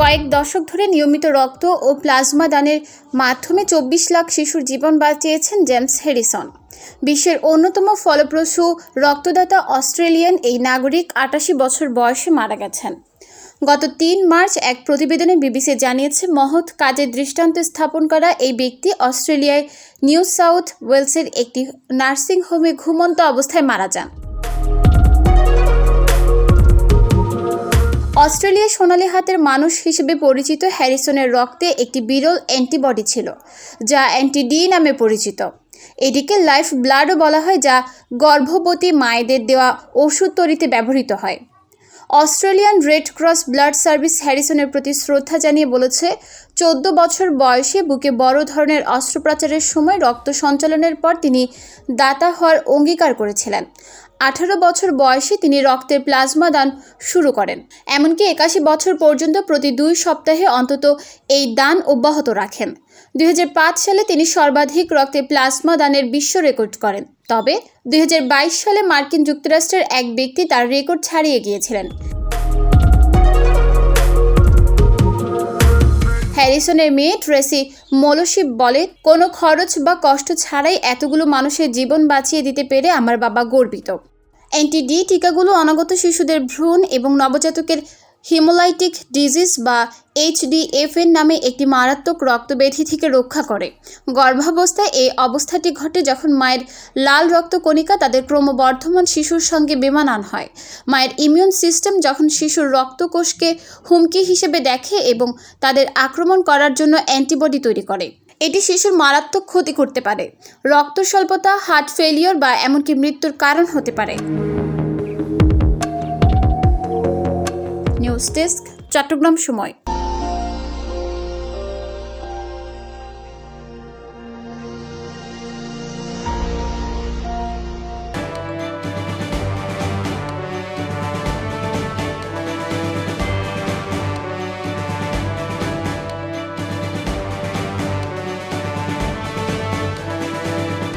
কয়েক দশক ধরে নিয়মিত রক্ত ও প্লাজমা দানের মাধ্যমে চব্বিশ লাখ শিশুর জীবন বাঁচিয়েছেন জেমস হ্যারিসন। বিশ্বের অন্যতম ফলপ্রসূ রক্তদাতা অস্ট্রেলিয়ান এই নাগরিক আটাশি বছর বয়সে মারা গেছেন। গত তিন মার্চ এক প্রতিবেদনে বিবিসি জানিয়েছে, মহৎ কাজের দৃষ্টান্ত স্থাপন করা এই ব্যক্তি অস্ট্রেলিয়ায় নিউ সাউথ ওয়েলসের একটি নার্সিং হোমে ঘুমন্ত অবস্থায় মারা যান। অস্ট্রেলিয়া সোনালি হাতের মানুষ হিসেবে পরিচিত হ্যারিসনের রক্তে একটি বিরল অ্যান্টিবডি ছিল, যা অ্যান্টি ডি নামে পরিচিত। এটিকে লাইফ ব্লাডও বলা হয়, যা গর্ভবতী মায়েদের দেওয়া ওষুধ তৈরিতে ব্যবহৃত হয়। Australian red cross blood service হ্যারিসনের প্রতি শ্রদ্ধা জানিয়ে বলেছে, চোদ্দ বছর বয়সে বুকে বড় ধরনের অস্ত্রোপচারের সময় রক্ত সঞ্চালনের পর তিনি দাতা হওয়ার অঙ্গীকার করেছিলেন। আঠারো বছর বয়সে তিনি রক্তের প্লাজমা দান শুরু করেন। এমনকি একাশি বছর পর্যন্ত প্রতি দুই সপ্তাহে অন্তত এই দান অব্যাহত রাখেন। দুই হাজার পাঁচ সালে তিনি সর্বাধিক রক্তের প্লাজমা দানের বিশ্ব রেকর্ড করেন। তবে দুই হাজার বাইশ সালে মার্কিন যুক্তরাষ্ট্রের এক ব্যক্তি তার রেকর্ড ছাড়িয়ে গিয়েছিলেন। হ্যারিসনের মেয়ে ট্রেসি মোলোশিপ বলে, কোনো খরচ বা কষ্ট ছাড়াই এতগুলো মানুষের জীবন বাঁচিয়ে দিতে পেরে আমার বাবা গর্বিত। অ্যান্টি ডি টিকাগুলো অনাগত শিশুদের ভ্রূণ এবং নবজাতকের হিমোলাইটিক ডিজিজ বা এইচডিএফএন নামে একটি মারাত্মক রক্তব্যাধি থেকে রক্ষা করে। গর্ভাবস্থায় এই অবস্থাটি ঘটে যখন মায়ের লাল রক্তকণিকা তাদের ক্রমবর্ধমান শিশুর সঙ্গে বেমানান হয়। মায়ের ইমিউন সিস্টেম যখন শিশুর রক্তকোষকে হুমকি হিসেবে দেখে এবং তাদের আক্রমণ করার জন্য অ্যান্টিবডি তৈরি করে। এটি শিশুর মারাত্মক ক্ষতি করতে পারে। রক্ত স্বল্পতা হার্ট ফেলিওর বা এমনকি মৃত্যুর কারণ হতে পারে। নিউজ ডেস্ক চট্টগ্রাম সময়।